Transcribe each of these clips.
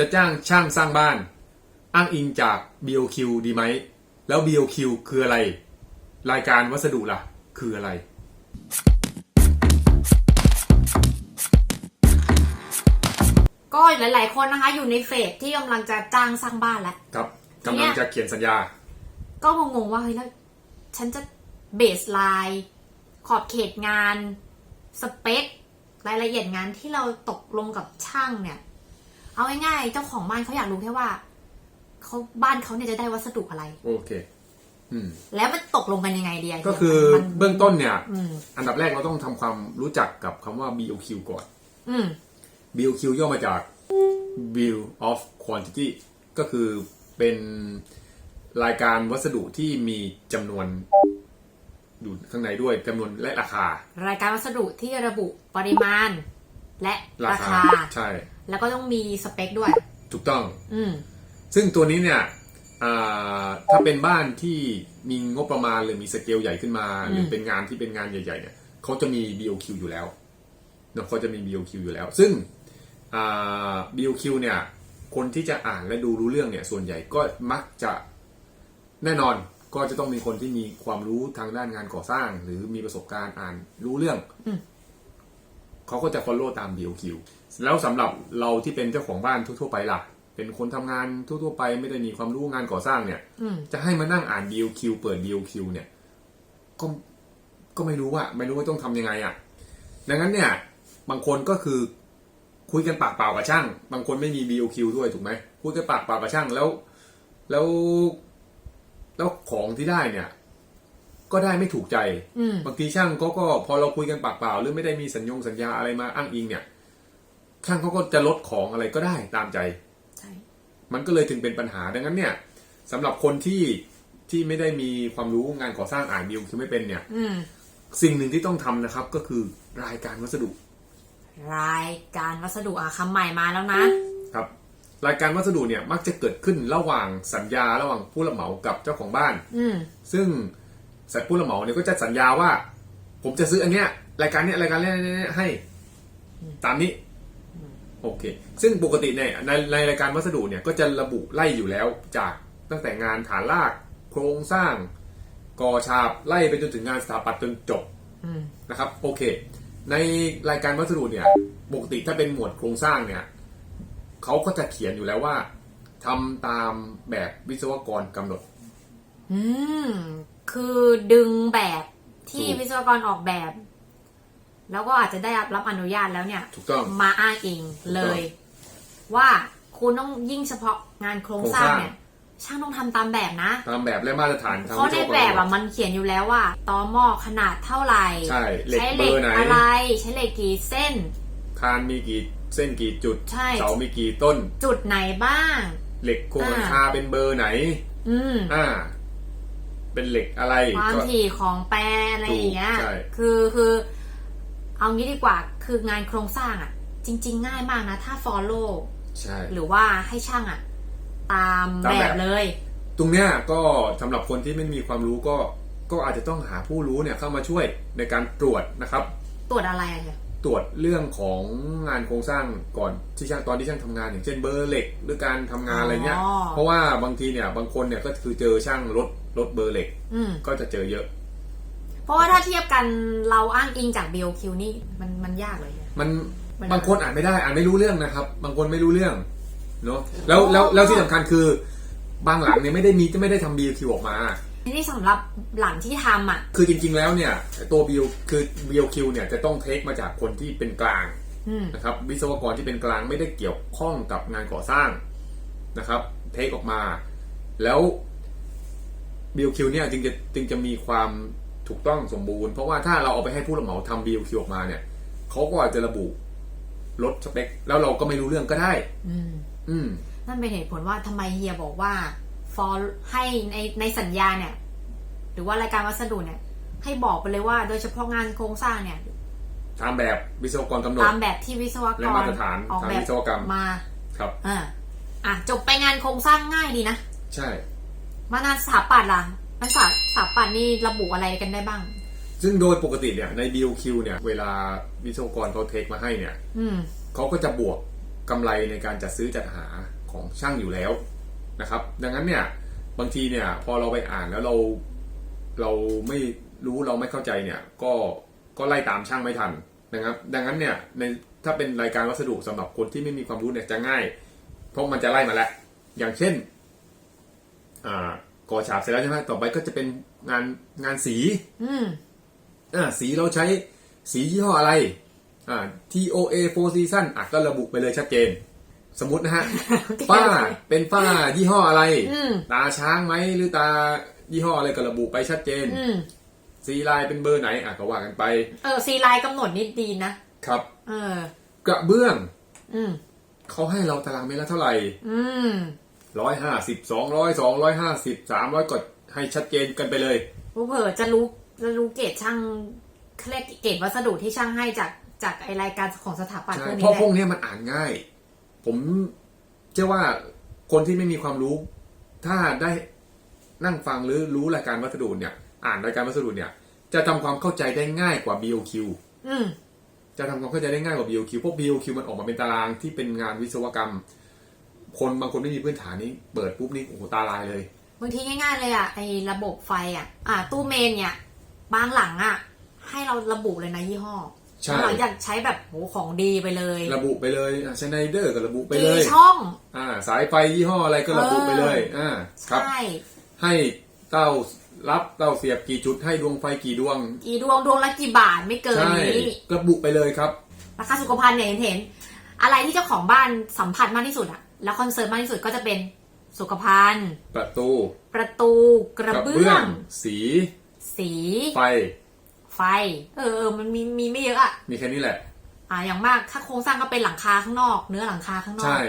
จะจ้างช่างสร้างบ้าน อ้างอิงจาก BOQ ดีไหม แล้ว BOQ คืออะไร รายการวัสดุล่ะ คืออะไร ก็หลาย ๆ คนนะคะ อยู่ในเฟสที่กำลังจะจ้างสร้างบ้านแล้ว ครับทีกำเนี้ลังยจะเขียนสัญญา ก็งงๆว่าเฮ้ยแล้วฉันจะเบสไลน์ขอบเขตงาน สเปครายละเอียดงานที่เราตกลงกับช่างเนี่ย เอาง่ายๆ เจ้าของบ้านเขาอยากรู้แค่ว่าเขาบ้านเขาเนี่ยจะได้วัสดุอะไร โอเค อืม แล้วมันตกลงกันยังไงดีะก็คือมันเบื้องต้นเนี่ย อืม อันดับแรกเราต้องทำความรู้จักกับคำว่า BOQ ก่อน อืม BOQ ย่อมาจาก Bill of Quantity ก็คือเป็นรายการวัสดุที่มีจำนวนอยู่ข้างในด้วยจำนวนและราคา รายการวัสดุที่ระบุปริมาณ และราราคาคา ใช่ แล้วก็ต้องมีสเปคด้วย ถูกต้อง อืม ซึ่งตัวนี้เนี่ยอ่าถ้าเป็นบ้านที่มีงบประมาณหรือมีสเกลใหญ่ขึ้นมา หรือเป็นงานที่เป็นงานใหญ่ ๆ เนี่ยเขาจะมี BOQ อยู่แล้วเนอะเขาจะมี BOQ อยู่แล้ว ซึ่งอ่า BOQ เนี่ย คนที่จะอ่านและดูรู้เรื่องเนี่ย ส่วนใหญ่ก็มักจะแน่นอนก็จะต้องมีคนที่มีความรู้ทางด้านงานก่อสร้าง หรือมีประสบการณ์อ่านรู้เรื่องอืมเขาก็จะ follow ตาม BOQ แล้วสำหรับเราที่เป็นเจ้าของบ้านทั่วๆไปล่ะ เป็นคนทำงานทั่วๆไปไม่ได้มีความรู้งานก่อสร้างเนี่ยอืมจะให้มานั่งอ่าน BOQ เปิด BOQ เนี่ยก็ก็ไม่รู้ว่าไม่รู้ว่าต้องทำยังไงอะ่ะ ดังนั้นเนี่ย บางคนก็คือคุยกันปากเปล่ากับช่าง บางคนไม่มี BOQ ด้วยถูกไหมคุยกันปากเปล่ากับช่างแล้ว แล้ว แล้วของที่ได้เนี่ย ก็ได้ไม่ถูกใจอืมบางทีช่างเขาก็พอเราคุยกันปากเปล่า หรือไม่ได้มีสัญญงสัญญาอะไรมาอ้างอิงเนี่ย ช่างเขาก็จะลดของอะไรก็ได้ตามใจใช่มันก็เลยถึงเป็นปัญหาดังนั้นเนี่ยสำหรับคนที่ที่ไม่ได้มีความรู้งานก่อสร้างอ่านบิลคือไม่เป็นเนี่ยอืมสิ่งหนึ่งที่ต้องทำนะครับ ก็คือรายการวัสดุ รายการวัสดุอะคำใหม่มาแล้วนะ ครับ รายการวัสดุเนี่ยมักจะเกิดขึ้นระหว่างสัญญาระหว่างผู้รับเหมากับเจ้าของบ้าน อืมซึ่งสัตว์ผู้รับเหมาเนี่ยก็จะสัญญาว่า ผมจะซื้ออันเนี้ย รายการเนี้ยรายการเนี้ยเนี้ยให้ ตามนี้ โอเค ซึ่งปกติเนี่ยในในรายการวัสดุเนี่ยก็จะระบุไล่อยู่แล้วจากตั้งแต่งานฐานรากโครงสร้างก่อฉาบไล่ไปจนถึงงานสถาปัตย์จนจบอืมนะครับ โอเค ในรายการวัสดุเนี่ยปกติถ้าเป็นหมวดโครงสร้างเนี่ยเขาก็จะเขียนอยู่แล้วว่าทำตามแบบวิศวกรกำหนด อืมคือดึงแบบที่ถูกวิศวกรออกแบบ แล้วก็อาจจะได้รับอนุญาตแล้วเนี่ยถูกต้องมาอ้างเองเลย ว่าคุณต้องยิ่งเฉพาะงานโครงสร้างเนี่ยช่างต้องทำตามแบบนะ ตามแบบและมาตรฐานทางเพราะวิในศวกรแบบกำหนอะดมันเขียนอยู่แล้วว่าตอหม้อขนาดเท่าไหร่ ใช่เหล็กใช้เบอร์ไหนอะไรใช้เหล็กกี่เส้น คานมีกี่เส้นกี่จุดใช่เสามีกี่ต้น จุดไหนบ้าง เหล็กโครงหลังคาเป็นเบอร์ไหน อืมอ่า เป็นเหล็กอะไรความก็ถี่ของแปรอะไรอย่างเงี้ยถูกใช่คือคือ เอางี้ดีกว่าคืองานโครงสร้างอะจริง ๆ ง่ายมากนะ ถ้า follow ใช่ หรือว่าให้ช่างอะตามตามแบแบบบเลย ตรงเนี้ยก็สำหรับคนที่ไม่มีความรู้ก็ก็อาจจะต้องหาผู้รู้เนี่ยเข้ามาช่วยในการตรวจนะครับ ตรวจอะไรอะเนี่ยตรวจเรื่องของงานโครงสร้างก่อนที่ช่างตอนที่ช่างทำงานอย่างเช่นเบอร์เหล็กหรือการทำงานอะไรเงี้ย เพราะว่าบางทีเนี่ยบางคนเนี่ยก็คือเจอช่างลดลดเบอร์เหล็ก อืมก็จะเจอเยอะ เพราะว่าถ้าเทียบกันเราอ้างอิงจาก BOQ นี่มันมันยากเลยเนี่ยมันมัน บางคนอ่านไม่ได้อ่านไม่รู้เรื่องนะครับ บางคนไม่รู้เรื่องเนาะแล้วแล้วแล้วที่สำคัญคือบางหลังเนี่ยไม่ได้มีไม่ได้ทำ BQ ออกมา นี่สำหรับหลังที่ทำอะ คือจริงๆแล้วเนี่ยตัว B คือ BOQ เนี่ยจะต้องเทคมาจากคนที่เป็นกลาง อืม นะครับวิศวกรที่เป็นกลางไม่ได้เกี่ยวข้องกับงานก่อสร้างนะครับ เทคออกมา แล้ว BOQ เนี่ยจึงจะจึงจะมีความ ถูกต้องสมบูรณ์ เพราะว่าถ้าเราเอาไปให้ผู้รับเหมาทำ BOQ ออกมาเนี่ยเขาก็อาจจะระบุลดสเปค แล้วเราก็ไม่รู้เรื่องก็ได้ อืม อืม นั่นเป็นเหตุผลว่าทำไมเฮียบอกว่า for ให้ในในสัญญาเนี่ย หรือว่ารายการวัสดุเนี่ย ให้บอกไปเลยว่าโดยเฉพาะงานโครงสร้างเนี่ย ตามแบบวิศวกรกำหนด ตามแบบที่วิศวกและรมาตรฐานออกทางแบบวิศวกรรม มาครับ อ่าอะจบไปงานโครงสร้างง่ายดีนะ ใช่ มางานสถาปัตย์ล่ะ มันสถาสถาปัตย์นี่ระบุอะไรกันได้บ้าง ซึ่งโดยปกติเนี่ยใน BOQ เนี่ยเวลาวิศวกรเขาเทคมาให้เนี่ยอืม เขาก็จะบวกกำไรในการจัดซื้อจัดหาของช่างอยู่แล้วนะครับ ดังนั้นเนี่ยบางทีเนี่ยพอเราไปอ่านแล้วเราเราไม่รู้เราไม่เข้าใจเนี่ยก็ก็ไล่ตามช่างไม่ทันนะครับ ดังนั้นเนี่ยในถ้าเป็นรายการวัสดุสำหรับคนที่ไม่มีความรู้เนี่ยจะง่าย เพราะมันจะไล่มาแล้ว อย่างเช่นอ่า ก่อฉาบเสร็จแล้วใช่ไหมต่อไปก็จะเป็นงานงานสีอืมอ่าสีเราใช้สียี่ห้ออะไรอ่า TOA Four Season อะก็ระบุไปเลยชัดเจน สมมตินะฮะ ฝ้าเป็นฝ้ายี่ห้ออะไรอืมตาช้างไหมหรือตายี่ห้ออะไรก็ระบุไปชัดเจนอืมสีลายเป็นเบอร์ไหนอะก็ว่ากันไป เออซีไลน์กำหนดนิดดีนะครับ เออ กระเบื้อง อืมเขาให้เราตารางเมตรละเท่าไหร่ อืม ร้อยห้าสิบสองร้อยสองร้อยห้าสิบสามร้อยก็ให้ชัดเจนกันไปเลยผู้เผลอจะรู้จะรู้เกรดช่างเขาเรียกเกรดวัสดุที่ช่างให้จากจากไอรายการของสถาปัตย์ใช่พวกเพนี้ราะแหพวกละเนี้ยมันอ่านง่าย ผมเชื่อว่าคนที่ไม่มีความรู้ ถ้าได้นั่งฟังหรือรู้รายการวัสดุเนี่ย อ่านรายการวัสดุเนี่ย จะทำความเข้าใจได้ง่ายกว่า BOQ อืมจะทำความเข้าใจได้ง่ายกว่า BOQ เพราะ BOQ มันออกมาเป็นตารางที่เป็นงานวิศวกรรม คนบางคนไม่มีพื้นฐานนี้ เปิดปุ๊บนี่โอ้โหตาลายเลย บางทีง่ายๆเลยอะไอระบบไฟอะ อ่า ตู้เมนเนี่ยบางหลังอะ ให้เราระบุเลยนะยี่ห้อใช่บางหลังอยากใช้แบบโหของดีไปเลย ระบุไปเลยชไนเดอร์ก็ระบุไปเลยกี่ช่อง อ่า สายไฟยี่ห้ออะไรก็ระบุไปเลย อ่าครับใช่ให้เต้ารับเต้าเสียบกี่จุดให้ดวงไฟกี่ดวง กี่ดวงดวงละกี่บาทไม่เกินใช่นี้ระบุไปเลยครับราคาสุขภัณฑ์เนี่ยเห็นเห็นอะไรที่เจ้าของบ้านสัมผัสมากที่สุดอะ แล้วคอนเซิร์นมากที่สุดก็จะเป็นสุขภัณฑ์ ประตูประตูกระเบื้อง สี สี ไฟ ไฟเออเออ มันมีมีไม่เยอะอะมีแค่นี้แหละ อ่าอย่างมากถ้าโครงสร้างก็เป็นหลังคาข้างนอก เนื้อหลังคาข้างนอก ใช่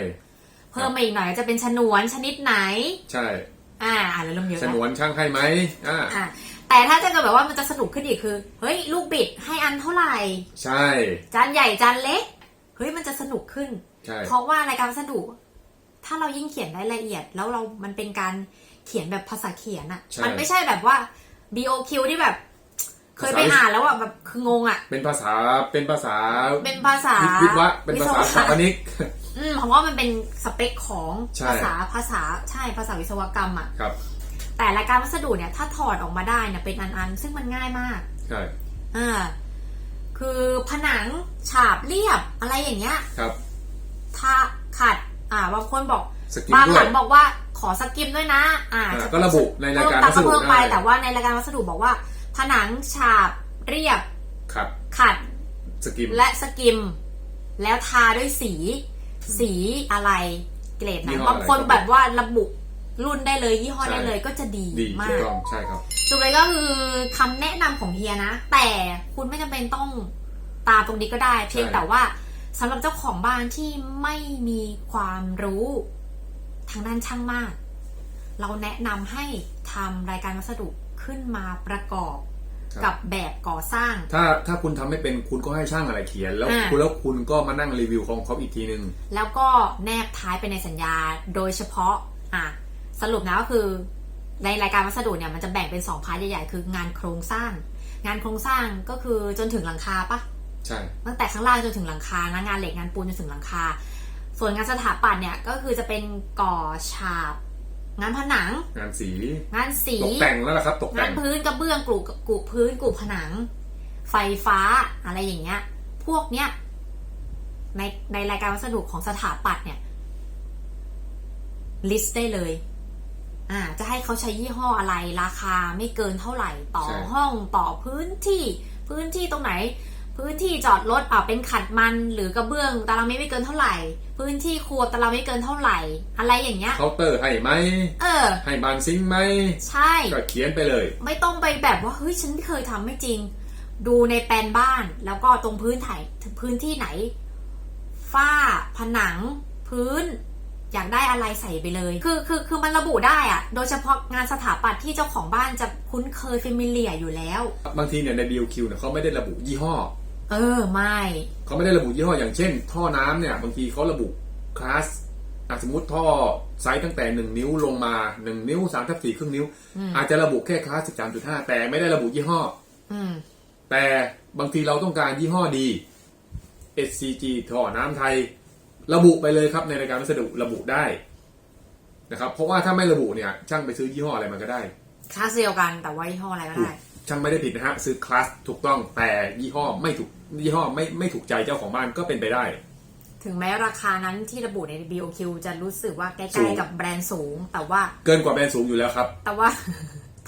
เพิ่มมาอีกหน่อยจะเป็นฉนวนชนิดไหน ใช่ อ่าอ่านแล้วเริ่มเยอะฉแล้วนวนช่างให้ไหมอ่าอ่าแต่ถ้าจะเกิดแบบว่ามันจะสนุกขึ้นอีกคือ เฮ้ย ลูกบิดให้อันเท่าไหร่ ใช่ จานใหญ่จานเล็ก เฮ้ยมันจะสนุกขึ้น ใช่ เพราะว่ารายการวัสดุ ถ้าเรายิ่งเขียนได้ละเอียด แล้วเรา มันเป็นการเขียนแบบภาษาเขียนอะมันไม่ใช่แบบว่า BOQ ที่แบบ เคยไปอ่านแล้วอะแบบคืองงอะเป็นภาษาเป็นภาษาเป็นภาษาวิศวะเป็นภาษาวิศสถาปนิก อืมเพราะว่ามันเป็นสเปคของใช่ ภาษาภาษาใช่ภาษาวิศวกรรมอะครับแต่รายการวัสดุเนี่ย ถ้าถอดออกมาได้เนี่ยเป็นอันๆซึ่งมันง่ายมาก ใช่อ่า คือผนังฉาบเรียบอะไรอย่างเงี้ย ครับถ้าขัด อ่าบางคนบอกสกิมบางด้หวลัย งบอกว่าขอสกิมด้วยนะ อ่าอ่าจะก็ระบุในรายการเพิ่มวัสดุเพิ่มไปได้ แต่ว่าในรายการวัสดุบอกว่า ผนังฉาบเรียบครับ ขัดสกิมและสกิม แล้วทาด้วยสี สีอะไรเกรดไหนยี่ห้อบางคนอะไรแบบว่าระบุรุ่นได้เลยยี่ห้อใช่ได้เลยก็จะดีดีมาถูกก ต้องใช่ครับ สุดเลยก็คือคำแนะนำของเฮียนะ แต่คุณไม่จำเป็นต้องตามตรงนี้ก็ได้ เพียงใช่ แต่ว่า สำหรับเจ้าของบ้านที่ไม่มีความรู้ ทางด้านช่างมาก เราแนะนำให้ทำรายการวัสดุขึ้นมาประกอบครับ กับแบบก่อสร้าง ถ้าถ้าคุณทำไม่เป็นคุณก็ให้ช่างอะไรเขียน แล้วอ่า คุณแล้วคุณก็มานั่งรีวิวของเขาอีกทีนึง แล้วก็แนบท้ายไปในสัญญาโดยเฉพาะ อะ สรุปนะก็คือ ในรายการวัสดุเนี่ยมันจะแบ่งเป็นสองพาร์ทใหญ่ๆ คืองานโครงสร้าง งานโครงสร้างก็คือจนถึงหลังคาปะ ใช่ตั้งแต่ข้างล่างจนถึงหลังคานะงานเหล็กงานปูนจนถึงหลังคา ส่วนงานสถาปัตย์เนี่ยก็คือจะเป็นก่อฉาบ งานผนัง งานสีงานสีตกแต่งแล้วล่ะครับ ตกงาแต่นงพื้นกระเบื้องกรุกรุพื้นกรุผนัง ไฟฟ้าอะไรอย่างเงี้ย พวกเนี้ยในในรายการวัสดุของสถาปัตย์เนี่ยลิสต์ได้เลย อ่า จะให้เขาใช้ยี่ห้ออะไร ราคาไม่เกินเท่าไหร่ ต่อใช่ห้อง ต่อพื้นที่ พื้นที่ตรงไหน พื้นที่จอดรถอ่าเป็นขัดมันหรือกระเบื้องตารางเมตรไม่เกินเท่าไหร่ พื้นที่ครัวตารางเมตรเกินเท่าไหร่ อะไรอย่างเงี้ยเคาน์เตอร์ให้ไหมเออ ให้บานซิงค์ไหมใช่ ก็เขียนไปเลย ไม่ต้องไปแบบว่าเฮ้ยฉันเคยทำไม่จริง ดูในแปลนบ้านแล้วก็ตรงพื้นถ่ายพื้นที่ไหน ฝ้า ผนัง พื้น อยากได้อะไรใส่ไปเลย คือคือคือมันระบุได้อะโดยเฉพาะงานสถาปัตย์ที่เจ้าของบ้านจะคุ้นเคยฟิมิเลียอยู่แล้ว บางทีเนี่ยใน BOQ เนี่ยเขาไม่ได้ระบุยี่ห้อ เออไม่เขาไม่ได้ระบุยี่ห้ออย่างเช่น ท่อน้ำเนี่ย บางทีเขาระบุคลาสอะสมมติท่อไซส์ตั้งแต่หนึ่งนิ้วลงมาหนึ่งนิ้วสามทับสี่ครึ่งนิ้วอืมอาจจะระบุแค่คลาสสิบสามจุดห้าแต่ไม่ได้ระบุยี่ห้ออืมแต่บางทีเราต้องการยี่ห้อดี SCG ท่อน้ำไทย ระบุไปเลยครับในรายการวัสดุระบุได้นะครับ เพราะว่าถ้าไม่ระบุเนี่ย ช่างไปซื้อยี่ห้ออะไรมันก็ได้ คลาสเดียวกันแต่ว่ายี่ห้ออะไรก็ได้ ช่างไม่ได้ผิดนะฮะซื้อคลาสถูกต้องแต่ยี่ห้อไม่ถูก ยี่ห้อไม่ไม่ถูกใจเจ้าของบ้านก็เป็นไปได้ ถึงแม้ราคานั้นที่ระบุใน BOQ จะรู้สึกว่าใกสูล้ง ๆกับแบรนด์สูง แต่ว่าเกินกว่าแบรนด์สูงอยู่แล้วครับ แต่ว่า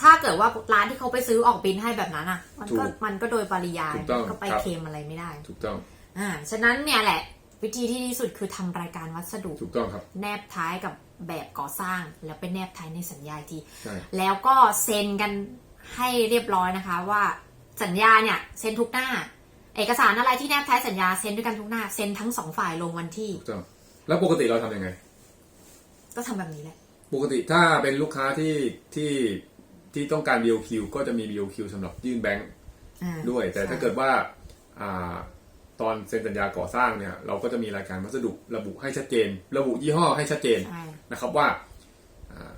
ถ้าเกิดว่าร้านที่เขาไปซื้อออกบินให้แบบนั้นอะ มันก็ถูกมันก็โดยปริยายถูกต้องก็ไปครับ เคลมอะไรไม่ได้ ถูกต้องอ่า ฉะนั้นเนี่ยแหละ วิธีที่ดีที่สุดคือทำรายการวัสดุ ถูกต้องครับ แนบท้ายกับแบบก่อสร้าง แล้วไปแนบท้ายในสัญญาอีกที ใช่ แล้วก็เซ็นกันให้เรียบร้อยนะคะ ว่าสัญญาเนี่ยเซ็นทุกหน้า เอกสารอะไรที่แนบท้ายสัญญาเซ็นด้วยกันทุกหน้าเซ็นทั้งสองฝ่ายลงวันที่ถูกต้องแล้วปกติเราทำยังไง ก็ทำแบบนี้แหละ ปกติถ้าเป็นลูกค้าที่ที่ที่ต้องการ BOQ ก็จะมี BOQ สำหรับยื่นแบงค์อ่าด้วย แต่ถ้าเกิดว่าอ่าตอนเซ็นสัญญาก่อสร้างเนี่ย เราก็จะมีรายการวัสดุระบุให้ชัดเจน ระบุยี่ห้อให้ชัดเจน ใช่ นะครับว่าอ่า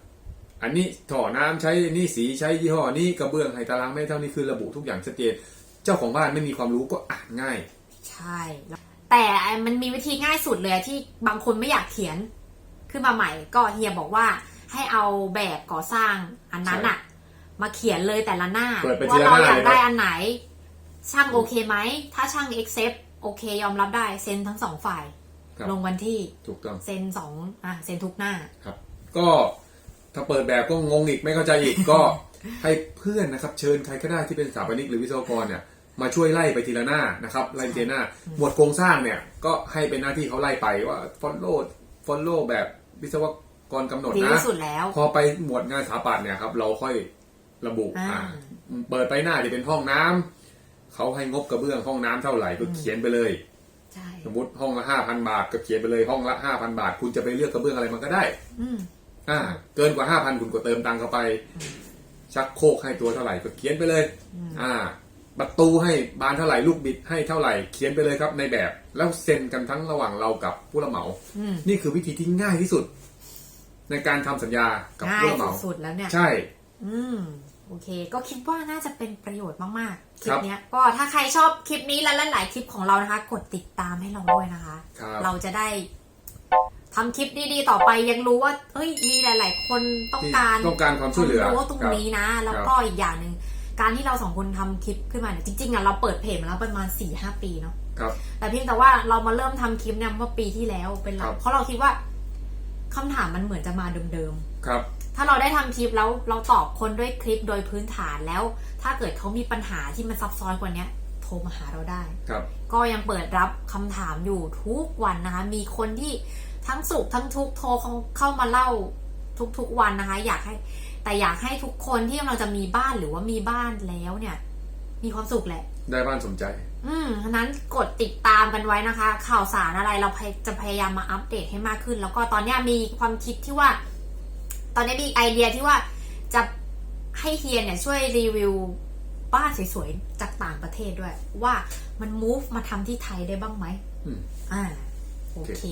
อันนี้ถ่อน้ำใช้นี่สีใช้ยี่ห้อนี้กระเบื้องให้ตารางเมตรเท่านี้คือระบุทุกอย่างชัดเจน เจ้าของบ้านไม่มีความรู้ก็อ่านง่าย ใช่ แต่มันมีวิธีง่ายสุดเลยที่บางคนไม่อยากเขียนขึ้นมาใหม่ ก็เฮียบอกว่าให้เอาแบบก่อสร้างอันนั้นอะมาเขียนเลยแต่ละหน้าเปิดไปทีว่าละเราหน้าอยากเลยครับได้อันไหน ช่างโอเคไหม ถ้าช่าง accept โอเคยอมรับได้เซ็นทั้งสองฝ่ายครับลงวันที่ถูกต้องเซ็นสองอะเซ็นทุกหน้าครับ ก็ถ้าเปิดแบบก็งงอีกไม่เข้าใจอีกก็ให้เพื่อนนะครับ เชิญใครก็ได้ที่เป็นสถาปนิกหรือวิศวกรเนี่ย มาช่วยไล่ไปทีละหน้านะครับไล่ไปทีละหน้า หมวดโครงสร้างเนี่ยก็ให้เป็นหน้าที่เขาไล่ไปว่า follow follow แบบวิศวกรกำหนดดีนะ ที่สุดแล้ว พอไปหมวดงานสถาปัตย์เนี่ยครับเราค่อยระบุอ่า อ่าเปิดไปหน้าจะเป็นห้องน้ำเขาให้งบกระเบื้องห้องน้ำเท่าไหร่ก็เขียนไปเลย ใช่สมมติห้องละห้าพันบาทก็เขียนไปเลยห้องละห้าพันบาท คุณจะไปเลือกกระเบื้องอะไรมันก็ได้ อืมอ่า เกินกว่าห้าพันคุณก็เติมตังค์เข้าไป ชักโครกให้ตัวเท่าไหร่ก็เขียนไปเลยอ่า ประตูให้บานเท่าไหร่ลูกบิดให้เท่าไหร่เขียนไปเลยครับในแบบ แล้วเซ็นกันทั้งระหว่างเรากับผู้รับเหมาอืมนี่คือวิธีที่ง่ายที่สุด ในการทำสัญญากับง่าผู้ยรับเหมาสุดๆแล้วเนี่ย ใช่ อืมโอเค ก็คิดว่าน่าจะเป็นประโยชน์มากๆคลิครัปบ เนี้ยก็ถ้าใครชอบคลิปนี้และหลายๆคลิปของเรานะคะ กดติดตามให้เราด้วยนะคะ ครับ เราจะได้ทำคลิปดีๆต่อไปยังรู้ว่าเอ้ยมีหลาย ๆ คนต้องที่การต้องการความช่วยเหลือรู้ว่าตรงครับนี้นะ แล้วก็อีกอย่างหนึ่ง การที่เราสองคนทำคลิปขึ้นมาเนี่ยจริงๆอะเราเปิดเพจมาแล้วประมาณสี่ห้าปีเนาะครับแต่เพียงแต่ว่าเรามาเริ่มทำคลิปเนี่ยเมื่อปีที่แล้วเป็นหลัครักบเพราะเราคิดว่าคำถามมันเหมือนจะมาเดิมๆครับ ถ้าเราได้ทำคลิปแล้วเราตอบคนด้วยคลิปโดยพื้นฐานแล้ว ถ้าเกิดเขามีปัญหาที่มันซับซ้อนกว่าเนี้ยโทรมาหาเราได้ครับก็ยังเปิดรับคำถามอยู่ทุกวันนะคะ มีคนที่ทั้งสุขทั้งทุกข์โทรเข้าเข้ามาเล่าทุกๆวันนะคะ อยากให้ แต่อยากให้ทุกคนที่กำลังจะมีบ้านหรือว่ามีบ้านแล้วเนี่ย มีความสุขแหละ ได้บ้านสมใจ อืมฉะนั้นกดติดตามกันไว้นะคะ ข่าวสารอะไรเราพยจะพยายามมาอัปเดตให้มากขึ้น แล้วก็ตอนเนี้ยมีความคิดที่ว่า ตอนนี้มีไอเดียที่ว่าจะให้เฮียเนี่ยช่วยรีวิวบ้านสวยๆจากต่างประเทศด้วย ว่ามัน move มาทำที่ไทยได้บ้างไหมอืม อ่า โอโอเคเค